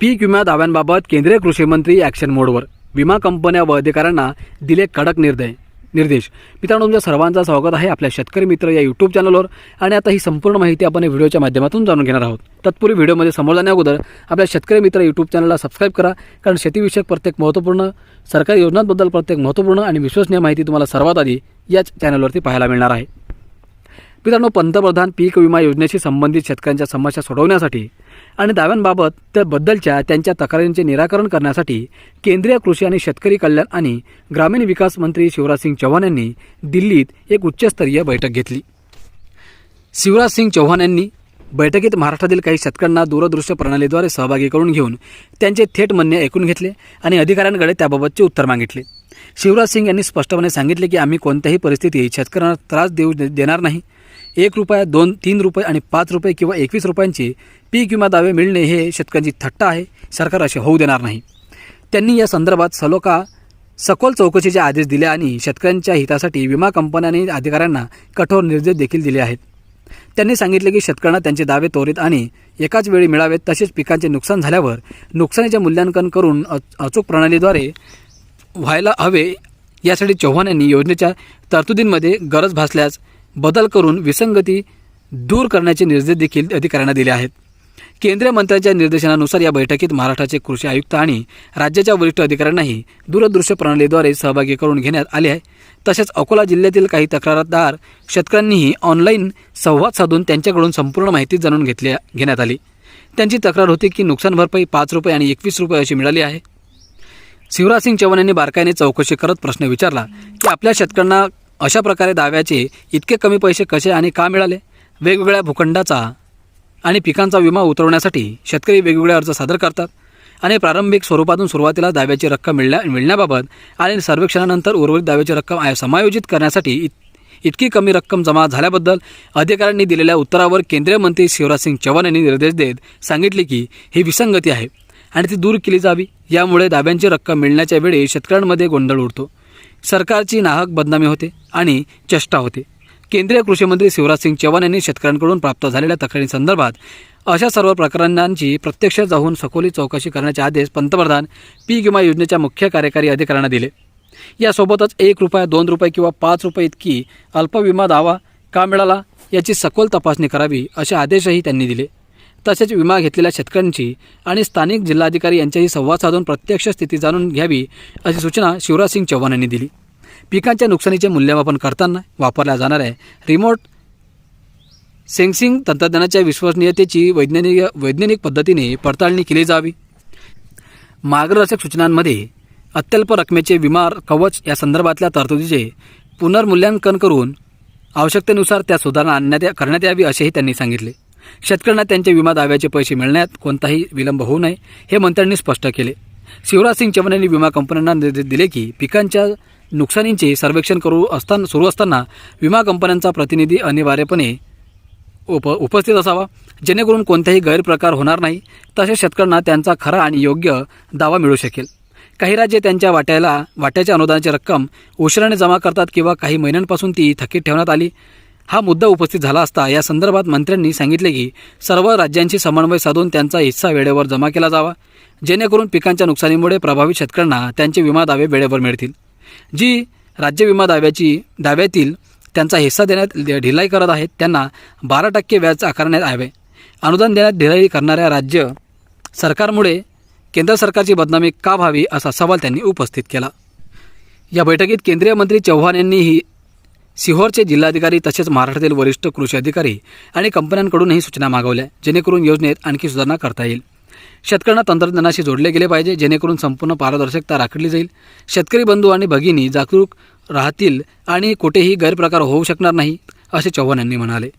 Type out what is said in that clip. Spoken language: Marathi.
पीक विमा दाव्यांबाबत केंद्रीय कृषी मंत्री ॲक्शन मोडवर विमा कंपन्या व अधिकाऱ्यांना दिले कडक निर्दय निर्देश. मित्रांनो तुमच्या सर्वांचं स्वागत आहे आपल्या शेतकरी मित्र या यूट्यूब चॅनलवर आणि आता ही संपूर्ण माहिती आपण या व्हिडिओच्या माध्यमातून जाणून घेणार आहोत. तत्पूर्वी व्हिडिओमध्ये समोर जाण्या अगोदर आपल्या शेतकरी मित्र यूट्यूब चॅनलला सबस्क्राईब करा कारण शेतीविषयक प्रत्येक महत्त्वपूर्ण सरकारी योजनांबद्दल प्रत्येक महत्त्वपूर्ण आणि विश्वसनीय माहिती तुम्हाला सर्वात आधी याच चॅनलवरती पाहायला मिळणार आहे. मित्रांनो पंतप्रधान पीक विमा योजनेशी संबंधित शेतकऱ्यांच्या समस्या सोडवण्यासाठी आणि दाव्यांबाबत त्याबद्दलच्या त्यांच्या तक्रारींचे निराकरण करण्यासाठी केंद्रीय कृषी आणि शेतकरी कल्याण आणि ग्रामीण विकास मंत्री शिवराज सिंग चौहान यांनी दिल्लीत एक उच्चस्तरीय बैठक घेतली. शिवराज सिंग चौहान यांनी बैठकीत महाराष्ट्रातील काही शेतकऱ्यांना दूरदृश्य प्रणालीद्वारे सहभागी करून घेऊन त्यांचे थेट म्हणणे ऐकून घेतले आणि अधिकाऱ्यांकडे त्याबाबतचे उत्तर मागितले. शिवराज सिंग यांनी स्पष्टपणे सांगितले की आम्ही कोणत्याही परिस्थितीत शेतकऱ्यांना त्रास देऊ देणार नाही. एक रुपया दोन तीन रुपये आणि पाच रुपये किंवा एकवीस रुपयांची पीक विमा दावे मिळणे हे शेतकऱ्यांची थट्टा आहे. सरकार असे होऊ देणार नाही. त्यांनी या संदर्भात सलोका सखोल चौकशीचे आदेश दिले आणि शेतकऱ्यांच्या हितासाठी विमा कंपन्या आणि अधिकाऱ्यांना कठोर निर्देश देखील दिले आहेत. त्यांनी सांगितले की शेतकऱ्यांना त्यांचे दावे त्वरित आणि एकाच वेळी मिळावेत तसेच पिकांचे नुकसान झाल्यावर नुकसानीचे मूल्यांकन करून अच- अचूक प्रणालीद्वारे व्हायला हवे यासाठी चव्हाण यांनी योजनेच्या तरतुदींमध्ये गरज भासल्यास बदल करून विसंगती दूर करण्याचे निर्देश देखील अधिकाऱ्यांना दिले आहेत. केंद्रीय मंत्र्यांच्या निर्देशनानुसार या बैठकीत महाराष्ट्राचे कृषी आयुक्त आणि राज्याच्या वरिष्ठ अधिकाऱ्यांनाही दूरदृश्य प्रणालीद्वारे सहभागी करून घेण्यात आले आहे. तसेच अकोला जिल्ह्यातील काही तक्रारदार शेतकऱ्यांनीही ऑनलाईन संवाद साधून त्यांच्याकडून संपूर्ण माहिती जाणून घेतली घेण्यात आली. त्यांची तक्रार होती की नुकसान भरपाई पाच रुपये आणि एकवीस रुपये अशी मिळाली आहे. शिवराज सिंग चौहान यांनी बारकाईने चौकशी करत प्रश्न विचारला की आपल्या शेतकऱ्यांना अशा प्रकारे दाव्याचे इतके कमी पैसे कसे आणि का मिळाले? वेगवेगळ्या भूखंडाचा आणि पिकांचा विमा उतरवण्यासाठी शेतकरी वेगवेगळे अर्ज सादर करतात आणि प्रारंभिक स्वरूपातून सुरुवातीला दाव्याची रक्कम मिळण्या मिळण्याबाबत आणि सर्वेक्षणानंतर उर्वरित दाव्याची रक्कम समायोजित करण्यासाठी इत इतकी कमी रक्कम जमा झाल्याबद्दल अधिकाऱ्यांनी दिलेल्या उत्तरावर केंद्रीय मंत्री शिवराज सिंग चौहान यांनी निर्देश देत सांगितले की ही विसंगती आहे आणि ती दूर केली जावी. यामुळे दाव्यांची रक्कम मिळण्याच्या वेळी शेतकऱ्यांमध्ये गोंधळ उडतो. सरकारची नाहक बदनामी होते आणि चेष्टा होते. केंद्रीय कृषीमंत्री शिवराज सिंग चौहान यांनी शेतकऱ्यांकडून प्राप्त झालेल्या तक्रारींसंदर्भात अशा सर्व प्रकरणांची प्रत्यक्ष जाऊन सखोली चौकशी करण्याचे आदेश पंतप्रधान पीक विमा योजनेच्या मुख्य कार्यकारी अधिकाऱ्यांना दिले. यासोबतच एक रुपया दोन रुपये किंवा पाच रुपये इतकी अल्प विमा दावा का मिळाला याची सखोल तपासणी करावी असे आदेशही त्यांनी दिले. तसेच विमा घेतलेल्या शेतकऱ्यांची आणि स्थानिक जिल्हाधिकारी यांच्याशी संवाद साधून प्रत्यक्ष स्थिती जाणून घ्यावी अशी सूचना शिवराज सिंग चौहान यांनी दिली. पिकांच्या नुकसानीचे मूल्यमापन करताना वापरल्या जाणाऱ्या रिमोट सेन्सिंग तंत्रज्ञानाच्या विश्वसनीयतेची वैज्ञानिक वैज्ञानिक पद्धतीने पडताळणी केली जावी. मार्गदर्शक सूचनांमध्ये अत्यल्प रकमेचे विमा कवच या संदर्भातल्या तरतुदीचे पुनर्मूल्यांकन करून आवश्यकतेनुसार त्या सुधारणा आणण्यात करण्यात यावी असेही त्यांनी सांगितले. शेतकऱ्यांना त्यांच्या विमा दाव्याचे पैसे मिळण्यात कोणताही विलंब होऊ नये हे मंत्र्यांनी स्पष्ट केले. शिवराज सिंग चव्हाण यांनी विमा कंपन्यांना निर्देश दिले की पिकांच्या नुकसानींचे सर्वेक्षण करू असताना सुरू असताना विमा कंपन्यांचा प्रतिनिधी अनिवार्यपणे उप उपस्थित असावा. जेणेकरून कोणताही गैरप्रकार होणार नाही तसेच शेतकऱ्यांना त्यांचा खरा आणि योग्य दावा मिळू शकेल. काही राज्ये त्यांच्या वाट्याला वाट्याच्या अनुदानाची रक्कम उशिराने जमा करतात किंवा काही महिन्यांपासून ती थकीत ठेवण्यात आली. हा मुद्दा उपस्थित झाला असता या संदर्भात मंत्र्यांनी सांगितले की सर्व राज्यांशी समन्वय साधून त्यांचा हिस्सा वेळेवर जमा केला जावा. जेणेकरून पिकांच्या नुकसानीमुळे प्रभावित शेतकऱ्यांना त्यांचे विमा दावे वेळेवर मिळतील. जी राज्य विमा दाव्याची दाव्यातील त्यांचा हिस्सा देण्यात ढिलाई करत आहेत त्यांना बारा टक्के व्याज आकारण्यात यावे. अनुदान देण्यात ढिलाई करणाऱ्या राज्य सरकारमुळे केंद्र सरकारची बदनामी का व्हावी असा सवाल त्यांनी उपस्थित केला. या बैठकीत केंद्रीय मंत्री चव्हाण यांनीही सिहोरचे जिल्हाधिकारी तसेच महाराष्ट्रातील वरिष्ठ कृषी अधिकारी आणि कंपन्यांकडूनही सूचना मागवल्या जेणेकरून योजनेत आणखी सुधारणा करता येईल. शेतकऱ्यांना तंत्रज्ञानाशी जोडले गेले पाहिजे जेणेकरून संपूर्ण पारदर्शकता राखली जाईल. शेतकरी बंधू आणि भगिनी जागरूक राहतील आणि कुठेही गैरप्रकार होऊ शकणार नाही असे चव्हाण यांनी म्हणाले.